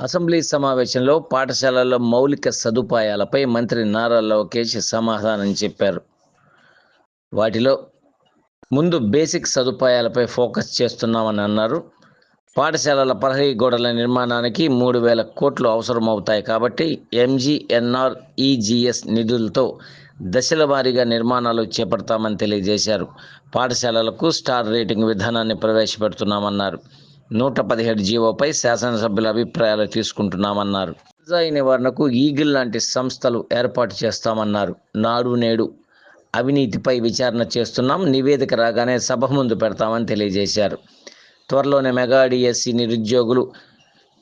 Assembly సమావేశంలో పాఠశాలలో మౌలిక సదుపాయాలపై మంత్రి నారా లోకేష్ సమాధానం చెప్పారు. వాటిలో ముందు బేసిక్ సదుపాయాలపై ఫోకస్ చేస్తున్నామని అన్నారు. పాఠశాలల ప్రహరీ గోడల నిర్మాణానికి మూడు వేల కోట్లు అవసరమవుతాయి కాబట్టి ఎంజీఎన్ఆర్ ఈజీఎస్ నిధులతో దశల వారీగా నిర్మాణాలు చేపడతామని తెలియజేశారు. పాఠశాలలకు స్టార్ రేటింగ్ విధానాన్ని ప్రవేశపెడుతున్నామన్నారు. నూట పదిహేడు జీవోపై శాసనసభ్యుల అభిప్రాయాలు తీసుకుంటున్నామన్నారు. గంజాయి నివారణకు ఈగిల్ లాంటి సంస్థలు ఏర్పాటు చేస్తామన్నారు. నాడు నేడు అవినీతిపై విచారణ చేస్తున్నాం. నివేదిక రాగానే సభ ముందు పెడతామని తెలియజేశారు. త్వరలోనే మెగా డిఎస్సి నిరుద్యోగులు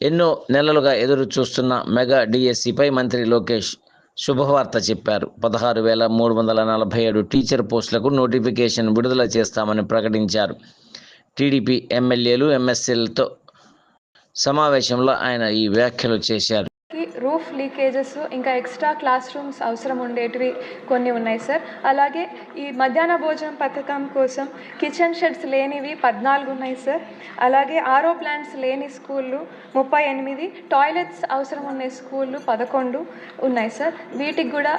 ఎన్నో నెలలుగా ఎదురు చూస్తున్న మెగా డిఎస్సిపై మంత్రి లోకేష్ శుభవార్త చెప్పారు. పదహారు వేల మూడు వందల నలభై ఏడు టీచర్ పోస్టులకు నోటిఫికేషన్ విడుదల చేస్తామని ప్రకటించారు. టీడీపీ ఎమ్మెల్యేలు ఎమ్మెస్సీలతో సమావేశంలో ఆయన ఈ వ్యాఖ్యలు చేశారు. రూఫ్ లీకేజెస్ ఇంకా ఎక్స్ట్రా క్లాస్ రూమ్స్ అవసరం ఉండేటివి కొన్ని ఉన్నాయి సార్. అలాగే ఈ మధ్యాహ్న భోజనం పథకం కోసం కిచెన్ షెడ్స్ లేనివి పద్నాలుగు ఉన్నాయి సార్. అలాగే ఆరో ప్లాంట్స్ లేని స్కూళ్ళు ముప్పై ఎనిమిది టాయిలెట్స్ అవసరం ఉన్న స్కూళ్ళు పదకొండు ఉన్నాయి సార్. వీటికి కూడా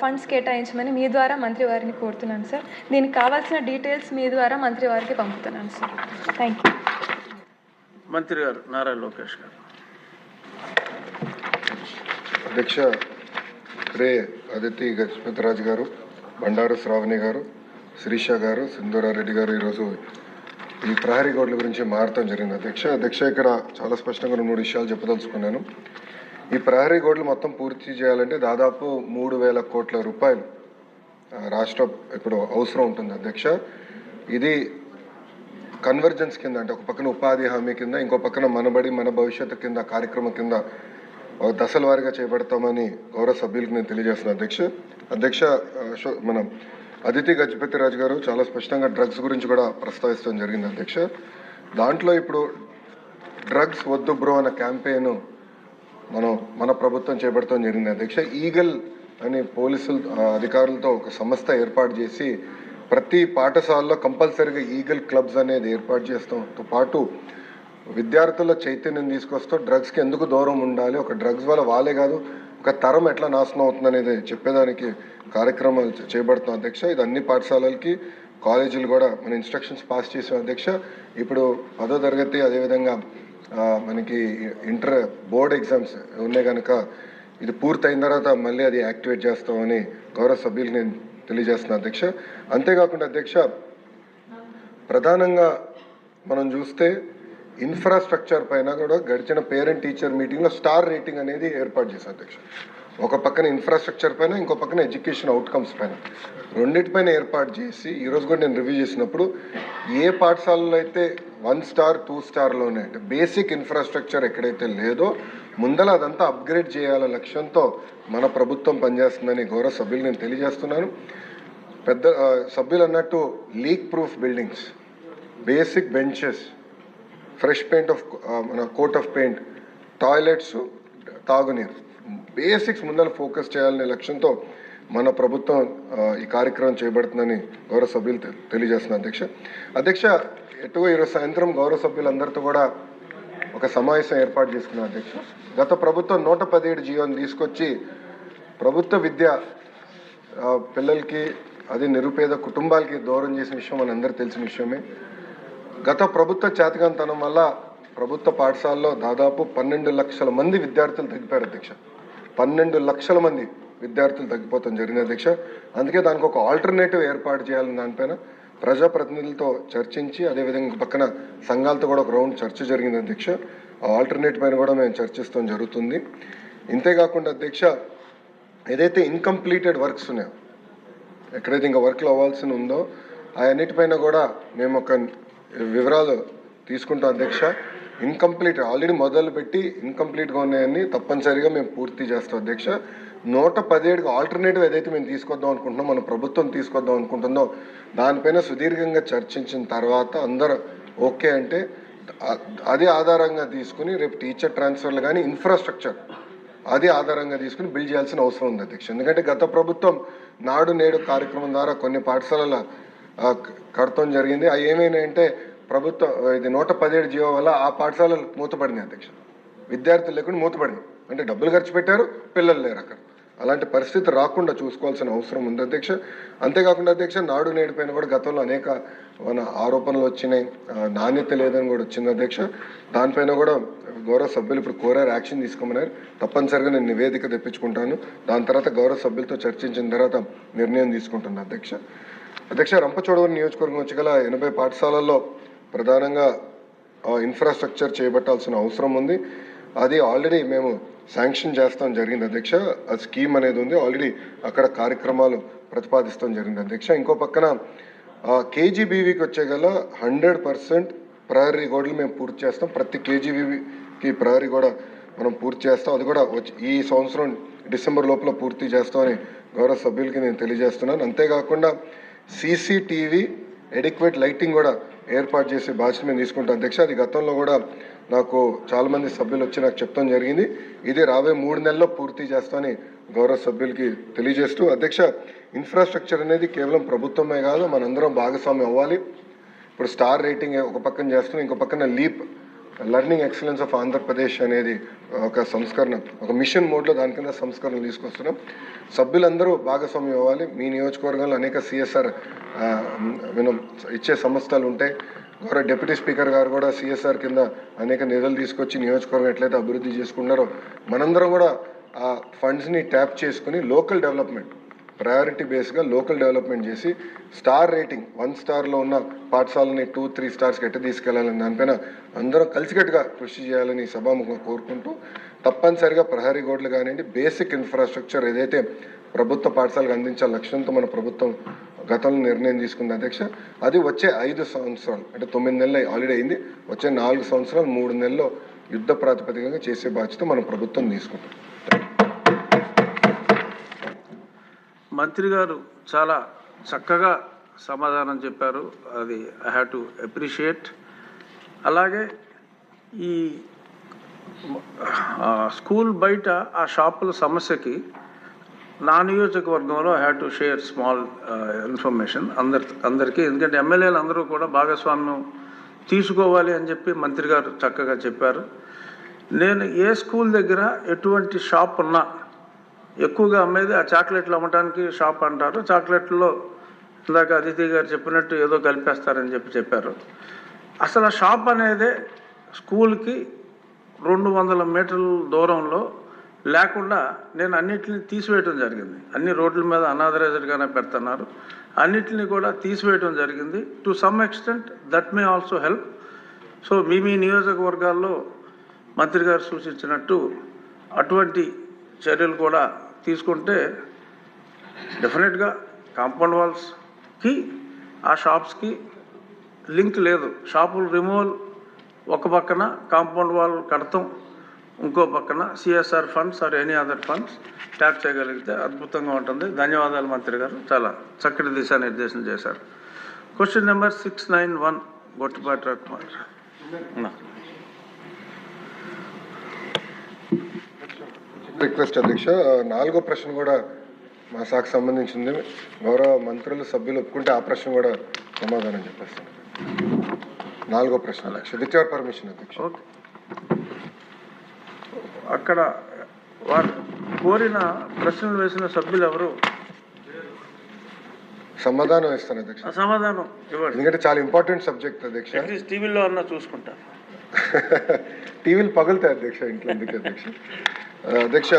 ఫండ్స్ కేటాయించమని మీ ద్వారా మంత్రి వారిని కోరుతున్నాను సార్. దీనికి కావాల్సిన డీటెయిల్స్ మీ ద్వారా మంత్రి వారికి పంపుతున్నాను సార్. థ్యాంక్ యూ మంత్రి గారు నారా లోకేష్ గారు. అధ్యక్ష రే అదితి గజపతిరాజు గారు బండారు శ్రావణి గారు శిరీష గారు సింధూరారెడ్డి గారు ఈరోజు ఈ ప్రహరీ గోడల గురించి మారటం జరిగింది. అధ్యక్ష అధ్యక్ష ఇక్కడ చాలా స్పష్టంగా రెండు మూడు విషయాలు చెప్పదలుచుకున్నాను. ఈ ప్రహరీ గోడలు మొత్తం పూర్తి చేయాలంటే దాదాపు మూడు వేల కోట్ల రూపాయలు రాష్ట్ర ఇప్పుడు అవసరం ఉంటుంది. అధ్యక్ష ఇది కన్వర్జెన్స్ కింద అంటే ఒక పక్కన ఉపాధి హామీ కింద ఇంకో పక్కన మనబడి మన భవిష్యత్తు కింద కార్యక్రమం కింద ఒక దశల వారీగా చేపడతామని గౌరవ సభ్యులకు నేను తెలియజేస్తున్నాను అధ్యక్ష అధ్యక్ష షో- మనం అదితి గజపతి రాజు గారు చాలా స్పష్టంగా డ్రగ్స్ గురించి కూడా ప్రస్తావిస్తాం జరిగింది. అధ్యక్ష దాంట్లో ఇప్పుడు డ్రగ్స్ వద్దు బ్రో అన్న క్యాంపెయిన్ మనం మన ప్రభుత్వం చేపడతాం జరిగింది. అధ్యక్ష ఈగల్ అని పోలీసులు అధికారులతో ఒక సంస్థ ఏర్పాటు చేసి ప్రతి పాఠశాలలో కంపల్సరీగా ఈగల్ క్లబ్స్ అనేది ఏర్పాటు చేస్తాంతో పాటు విద్యార్థుల చైతన్యం తీసుకొస్తూ డ్రగ్స్కి ఎందుకు దూరం ఉండాలి? ఒక డ్రగ్స్ వల్ల వాళ్ళే కాదు ఒక తరం ఎట్లా నాశనం అవుతుంది అనేది చెప్పేదానికి కార్యక్రమాలు చేపడుతున్న చేపడుతున్నాం అధ్యక్ష. ఇది అన్ని పాఠశాలలకి కాలేజీలు కూడా మన ఇన్స్ట్రక్షన్స్ పాస్ చేసాం అధ్యక్ష. ఇప్పుడు పదో తరగతి అదేవిధంగా మనకి ఇంటర్ బోర్డ్ ఎగ్జామ్స్ ఉన్నాయి కనుక ఇది పూర్తయిన తర్వాత మళ్ళీ అది యాక్టివేట్ చేస్తామని గౌరవ సభ్యులకు నేను తెలియజేస్తున్నాను అధ్యక్ష. అంతేకాకుండా అధ్యక్ష ప్రధానంగా మనం చూస్తే ఇన్ఫ్రాస్ట్రక్చర్ పైన కూడా గడిచిన పేరెంట్ టీచర్ మీటింగ్లో స్టార్ రేటింగ్ అనేది ఏర్పాటు చేశారు అధ్యక్ష. ఒక పక్కన ఇన్ఫ్రాస్ట్రక్చర్ పైన ఇంకో పక్కన ఎడ్యుకేషన్ అవుట్కమ్స్ పైన. రెండింటిపైన ఏర్పాటు చేసి ఈరోజు కూడా నేను రివ్యూ చేసినప్పుడు ఏ పాఠశాలలో అయితే వన్ స్టార్ టూ స్టార్లోనే అంటే బేసిక్ ఇన్ఫ్రాస్ట్రక్చర్ ఎక్కడైతే లేదో ముందల అదంతా అప్గ్రేడ్ చేయాలనే లక్ష్యంతో మన ప్రభుత్వం పనిచేస్తుందని గౌరవ సభ్యులు నేను తెలియజేస్తున్నాను. పెద్ద సభ్యులు అన్నట్టు leak proof buildings basic benches fresh paint of మన కోట్ ఆఫ్ పెయింట్ టాయిలెట్స్ తాగునీరు. బేసిక్స్ ముందర ఫోకస్ చేయాలనే లక్ష్యంతో మన ప్రభుత్వం ఈ కార్యక్రమం చేపడుతుందని గౌరవ సభ్యులు తెలియజేస్తున్న అధ్యక్ష. అధ్యక్ష ఎటువో ఈరోజు సాయంత్రం గౌరవ సభ్యులందరితో కూడా ఒక సమావేశం ఏర్పాటు చేసుకున్న అధ్యక్ష. గత ప్రభుత్వం నూట పదిహేడు జీవోని తీసుకొచ్చి ప్రభుత్వ విద్య పిల్లలకి అది నిరుపేద కుటుంబాలకి దూరం చేసిన విషయం మనందరూ తెలిసిన విషయమే. గత ప్రభుత్వ చేతకంతనం వల్ల ప్రభుత్వ పాఠశాలలో దాదాపు పన్నెండు లక్షల మంది విద్యార్థులు తగ్గిపోయారు అధ్యక్ష. పన్నెండు లక్షల మంది విద్యార్థులు తగ్గిపోతాం జరిగింది అధ్యక్ష. అందుకే దానికి ఒక ఆల్టర్నేటివ్ ఏర్పాటు చేయాలని దానిపైన ప్రజాప్రతినిధులతో చర్చించి అదేవిధంగా పక్కన సంఘాలతో కూడా ఒక రౌండ్ చర్చ జరిగింది అధ్యక్ష. ఆ ఆల్టర్నేట్ పైన కూడా మేము చర్చిస్తాం జరుగుతుంది. ఇంతేకాకుండా అధ్యక్ష ఏదైతే ఇన్కంప్లీటెడ్ వర్క్స్ ఉన్నాయో ఎక్కడైతే ఇంకా వర్క్లు అవ్వాల్సి ఉందో అన్నిటిపైన కూడా మేము ఒక వివరాలు తీసుకుంటాం అధ్యక్ష. ఇన్కంప్లీట్ ఆల్రెడీ మొదలు పెట్టి ఇన్కంప్లీట్గా ఉన్నాయని తప్పనిసరిగా మేము పూర్తి చేస్తాం అధ్యక్ష. నూట పదిహేడుకి ఆల్టర్నేటివ్ ఏదైతే మేము తీసుకొద్దాం అనుకుంటున్నాం మన ప్రభుత్వం తీసుకొద్దాం అనుకుంటుందో దానిపైన సుదీర్ఘంగా చర్చించిన తర్వాత అందరూ ఓకే అంటే అది ఆధారంగా తీసుకుని రేపు టీచర్ ట్రాన్స్ఫర్లు కానీ ఇన్ఫ్రాస్ట్రక్చర్ అది ఆధారంగా తీసుకుని బిల్డ్ చేయాల్సిన అవసరం ఉంది అధ్యక్ష. ఎందుకంటే గత ప్రభుత్వం నాడు నేడు కార్యక్రమం ద్వారా కొన్ని పాఠశాలల కడతం జరిగింది. అవి ఏమైనాయంటే ప్రభుత్వం ఇది నూట పదిహేడు జీవో వల్ల ఆ పాఠశాలలు మూతపడింది అధ్యక్ష. విద్యార్థులు లేకుండా మూతపడింది అంటే డబ్బులు ఖర్చు పెట్టారు పిల్లలు లేరు అక్కడ. అలాంటి పరిస్థితి రాకుండా చూసుకోవాల్సిన అవసరం ఉంది అధ్యక్ష. అంతేకాకుండా అధ్యక్ష నాడు నేడు పైన కూడా గతంలో అనేక మన ఆరోపణలు వచ్చినాయి. నాణ్యత లేదని కూడా వచ్చింది అధ్యక్ష. దానిపైన కూడా గౌరవ సభ్యులు ఇప్పుడు కోరారు యాక్షన్ తీసుకోమన్నారు. తప్పనిసరిగా నేను నివేదిక తెప్పించుకుంటాను. దాని తర్వాత గౌరవ సభ్యులతో చర్చించిన తర్వాత నిర్ణయం తీసుకుంటున్నాను అధ్యక్ష. అధ్యక్ష రంపచోడవరం నియోజకవర్గం వచ్చి గల ఎనభై పాఠశాలల్లో ప్రధానంగా ఆ, ఇన్ఫ్రాస్ట్రక్చర్ చేపట్టాల్సిన అవసరం ఉంది. అది ఆల్రెడీ మేము శాంక్షన్ చేస్తాం జరిగింది అధ్యక్ష. ఆ స్కీమ్ అనేది ఉంది. ఆల్రెడీ అక్కడ కార్యక్రమాలు ప్రతిపాదిస్తాం జరిగింది అధ్యక్ష. ఇంకో పక్కన కేజీబీవీకి వచ్చే గల హండ్రెడ్ పర్సెంట్ ప్రయరీ గోడలు మేము పూర్తి చేస్తాం. ప్రతి కేజీబీవీకి ప్రయరీ గోడ మనం పూర్తి చేస్తాం. అది కూడా ఈ సంవత్సరం డిసెంబర్ లోపల పూర్తి చేస్తామని గౌరవ సభ్యులకి నేను తెలియజేస్తున్నాను. అంతేకాకుండా సీసీటీవీ ఎడిక్వేట్ లైటింగ్ కూడా ఏర్పాటు చేసే బాధ్యత మేము తీసుకుంటాం అధ్యక్ష అది గతంలో కూడా నాకు చాలామంది సభ్యులు వచ్చి నాకు చెప్తాం జరిగింది. ఇది రాబోయే మూడు నెలల్లో పూర్తి చేస్తామని గౌరవ సభ్యులకి తెలియజేస్తూ అధ్యక్ష ఇన్ఫ్రాస్ట్రక్చర్ అనేది కేవలం ప్రభుత్వమే కాదు మనందరం భాగస్వామ్యం అవ్వాలి. ఇప్పుడు స్టార్ రేటింగ్ ఒక పక్కన చేస్తున్నాం ఇంకో పక్కన leap learning excellence of Andhra Pradesh అనేది ఒక సంస్కరణ ఒక మిషన్ మోడ్లో దాని కింద సంస్కరణలు తీసుకొస్తున్నాం. సభ్యులందరూ భాగస్వామ్యం అవ్వాలి. మీ నియోజకవర్గంలో అనేక సిఎస్ఆర్ మనం ఇచ్చే సంస్థలు ఉంటాయి గౌరవ డిప్యూటీ స్పీకర్ గారు కూడా సిఎస్ఆర్ కింద అనేక నిధులు తీసుకొచ్చి నియోజకవర్గం ఎట్లయితే అభివృద్ధి చేసుకున్నారో మనందరం కూడా ఆ ఫండ్స్ని ట్యాప్ చేసుకుని లోకల్ డెవలప్మెంట్ ప్రయారిటీ బేస్గా లోకల్ డెవలప్మెంట్ చేసి స్టార్ రేటింగ్ వన్ స్టార్లో ఉన్న పాఠశాలని టూ త్రీ స్టార్స్కి ఎట్టు తీసుకెళ్ళాలని దానిపైన అందరం కలిసికట్టుగా కృషి చేయాలని సభాముఖంగా కోరుకుంటూ తప్పనిసరిగా ప్రహరీ గోడలు కానివ్వండి బేసిక్ ఇన్ఫ్రాస్ట్రక్చర్ ఏదైతే ప్రభుత్వ పాఠశాలకు అందించాల లక్ష్యంతో మన ప్రభుత్వం గతంలో నిర్ణయం తీసుకుంది అధ్యక్ష అది వచ్చే ఐదు సంవత్సరాలు అంటే తొమ్మిది నెలలు ఆల్రెడీ అయింది వచ్చే నాలుగు సంవత్సరాలు మూడు నెలల్లో యుద్ధ ప్రాతిపదికగా చేసే బాధ్యత మన ప్రభుత్వం తీసుకుంటుంది. మంత్రి గారు చాలా చక్కగా సమాధానం చెప్పారు. అది ఐ హ్యావ్ టు అప్రిషియేట్ అలాగే ఈ స్కూల్ బయట ఆ షాపుల సమస్యకి నా నియోజకవర్గంలో I have to share small information అందరి అందరికీ. ఎందుకంటే ఎమ్మెల్యేలు అందరూ కూడా భాగస్వామ్యం తీసుకోవాలి అని చెప్పి మంత్రి గారు చక్కగా చెప్పారు. నేను ఏ స్కూల్ దగ్గర ఎటువంటి షాప్ ఉన్నా ఎక్కువగా అమ్మేది ఆ చాక్లెట్లు అమ్మటానికి షాప్ అంటారు. చాక్లెట్లో ఇందాక అదితి గారు చెప్పినట్టు ఏదో కలిపేస్తారని చెప్పి చెప్పారు. అసలు ఆ షాప్ అనేదే స్కూల్కి రెండు వందల మీటర్ల దూరంలో లేకుండా నేను అన్నిటిని తీసివేయటం జరిగింది. అన్ని రోడ్ల మీద అనాథరైజ్డ్గానే పెడుతున్నారు. అన్నిటిని కూడా తీసివేయటం జరిగింది. To some extent that may also help. So మీ మీ నియోజకవర్గాల్లో మంత్రి గారు సూచించినట్టు అటువంటి చర్యలు కూడా తీసుకుంటే డెఫినెట్గా కాంపౌండ్ వాల్స్కి ఆ షాప్స్కి లింక్ లేదు. షాపులు రిమూవల్ ఒక పక్కన కాంపౌండ్ వాల్ కడతాం ఇంకో పక్కన CSR funds or any other funds tap చేయగలిగితే అద్భుతంగా ఉంటుంది. ధన్యవాదాలు మంత్రి గారు. చాలా చక్కటి దిశానిర్దేశం చేశారు. Question number six nine one Gottipati Kumar request అధ్యక్ష. నాలుగో ప్రశ్న కూడా మా శాఖకు సంబంధించింది. గౌరవ మంత్రులు సభ్యులు ఒప్పుకుంటే ఆ ప్రశ్న కూడా సమాధానం చెప్పేస్తాను నాలుగో ప్రశ్న. అధ్యక్ష విత్ యువర్ పర్మిషన్ అధ్యక్ష. అక్కడ వారు కోరిన ప్రశ్నలు వేసిన సభ్యులు ఎవరు? సమాధానం ఇస్తాను అధ్యక్ష. సమాధానం ఇవ్వండి. ఎందుకంటే చాలా ఇంపార్టెంట్ సబ్జెక్ట్ అధ్యక్ష. టీవీలో అన్నా చూసుకుంటారు టీవీలు పగులుతాయి అధ్యక్ష ఇంట్లో అధ్యక్ష. అధ్యక్ష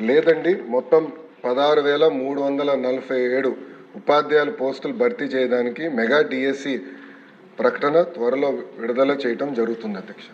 లేదండి మొత్తం పదహారు వేల మూడు వందల నలభై ఏడు ఉపాధ్యాయుల పోస్టులు భర్తీ చేయడానికి మెగా డిఎస్సి ప్రకటన త్వరలో విడుదల చేయటం జరుగుతుంది అధ్యక్ష